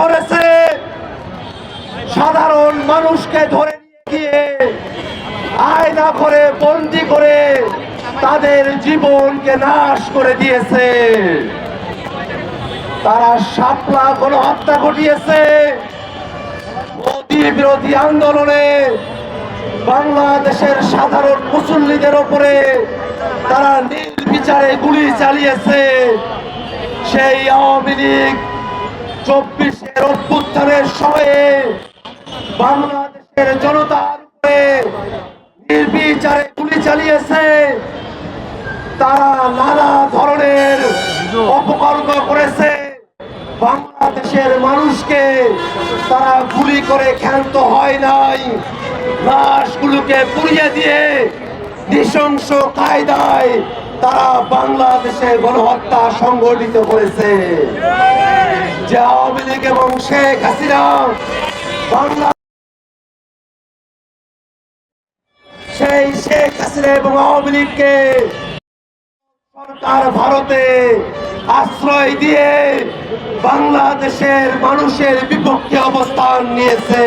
করেছে। সাধারণ মানুষকে ধরে নিয়ে গিয়ে আয়না করে, বন্দি করে তাদের জীবনকে নাশ করে দিয়েছে। তারা সাপলা গণহত্যা ঘটিয়েছে। মোদী বিরোধী আন্দোলনে বাংলাদেশের সাধারণ মুসল্লিদের ওপরে তারা নির্বিচারে গুলি চালিয়েছে। সেই আওয়ামী লীগ চব্বিশের অভ্যুত্থানের সময়ে বাংলাদেশের জনতার উপরে নির্বিচারে গুলি চালিয়েছে। তারা নানা ধরনের অপকর্ম করেছে। বাংলাদেশের মানুষকে তারা গুলি করে ক্ষান্ত হয় নাই। লাশগুলোকে পুড়িয়ে দিয়ে নৃশংস কায়দায় তারা বাংলাদেশের গণহত্যা সংগঠিত করেছে। যে আওয়ামী লীগ এবং শেখ হাসিনা বাংলা সেই শেখ হাসিনা এবং আওয়ামী লীগকে সরকার ভারতে আশ্রয় দিয়ে বাংলাদেশের মানুষের বিপক্ষে অবস্থান নিয়েছে।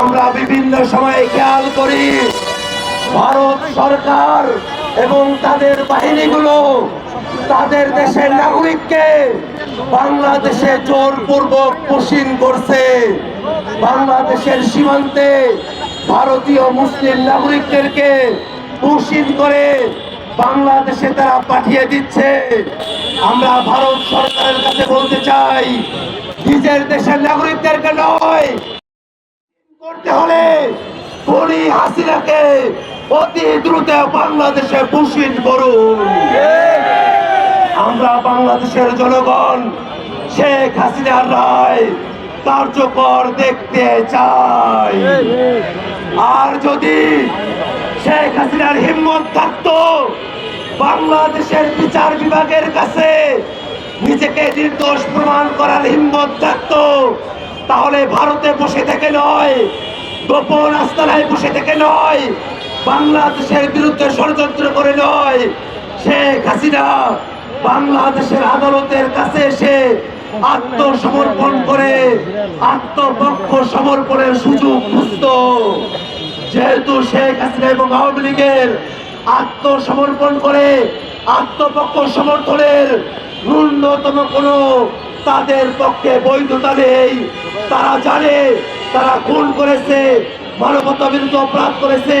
আমরা বিভিন্ন সময়ে খেয়াল করি, ভারত সরকার এবং তাদের বাহিনীগুলো তাদের দেশের নাগরিককে বাংলাদেশে জোরপূর্বক পোষণ করছে। বাংলাদেশের সীমান্তে ভারতীয় মুসলিম নাগরিকদেরকে পোষণ করে বাংলাদেশে তারা পাঠিয়ে দিচ্ছে। আমরা ভারত সরকারের কাছে বলতে চাই, নিজের দেশের নাগরিকদেরকে নয়, করতে হলে অতি দ্রুত বাংলাদেশে পুষিন করুন আমরা বাংলাদেশের জনগণ, শেখ হাসিনার রায় কার্যকর দেখতে চাই। আর যদি শেখ হাসিনার হিম্মত থাকতো, বাংলাদেশের বিচার বিভাগের কাছে নিজেকে নির্দোষ প্রমাণ করার হিম্মত থাকতো, তাহলে ভারতে বসে থেকে নয় গোপন আস্তানায় বসে থেকে নয়। বাংলাদেশের বিরুদ্ধে ষড়যন্ত্র করে নয়। শেখ হাসিনা বাংলাদেশের আদালতের কাছে এসে আত্মসমর্পণ করে, আত্মপক্ষ সমর্পণের সুযোগ খুঁজত। যেহেতু শেখ হাসিনা এবং আওয়ামী লীগের আত্মসমর্পণ করে, আত্মপক্ষ সমর্থনের ন্যূনতম কোনো তাদের পক্ষে বৈধতা নেই। তারা জানে তারা খুন করেছে, মানবতা বিরুদ্ধে অপরাধ করেছে,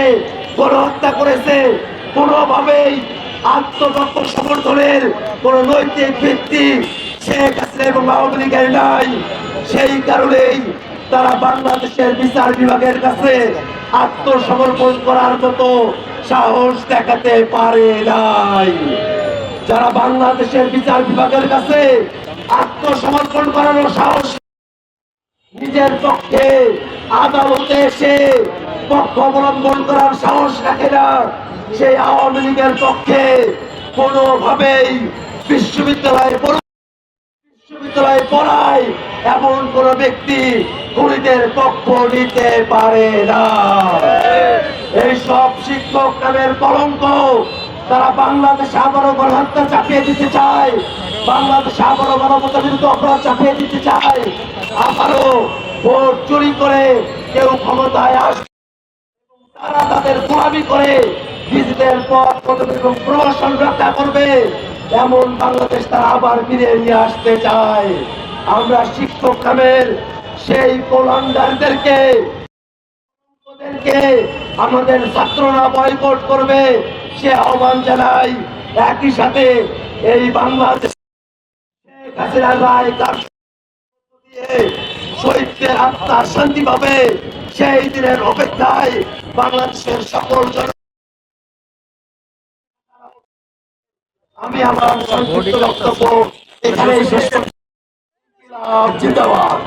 গণহত্যা করেছে। কোনোভাবেই আত্মপক্ষ সমর্থনের কোন নৈতিক ভিত্তি শেখ হাসিনা এবং আওয়ামী লীগের নাই। সেই কারণেই তারা বাংলাদেশের বিচার বিভাগের কাছে আত্মসমর্পণ করার মতো সাহস দেখাতে পারে নাই। যারা বাংলাদেশের বিচার বিভাগের কাছে আত্মসমর্পণ করানোর সাহস নিজের পক্ষে আদালতে এসে পক্ষ অবলম্বন করার সাহস রাখে না। সেই আওয়ামী লীগের পক্ষে কোনোভাবেই বিশ্ববিদ্যালয়ে বিশ্ববিদ্যালয়ে পড়ায় এমন কোন ব্যক্তি খুনিদের পক্ষ নিতে পারে না। এই সব শিক্ষক নামের কলঙ্ক। তারা বাংলাদেশে আবারও গণহত্যা চাপিয়ে দিতে চায়। বাংলাদেশে আবারও বিরুদ্ধে অপরাধ চাপিয়ে দিতে চায়। আবারও ভোট চুরি করে কেউ ক্ষমতায় আসবে তারা তাদের করে নিজেদের পথ এবং রক্ষা করবে। এমন বাংলাদেশ তারা আবার ফিরে নিয়ে আসতে চায়। আমরা শিক্ষক নামের সেই কোলান্ডারদেরকে আমাদের ছাত্ররা বয়কট করবে। সে আহ্বান জানাই। একই সাথে এই বাংলাদেশ শান্তি পাবে। সেই দিনের অপেক্ষায় বাংলাদেশের সকল জন আমি আমার সংক্ষিপ্ত বক্তব্য এখানেই শেষ করছি। জিন্দাবাদ।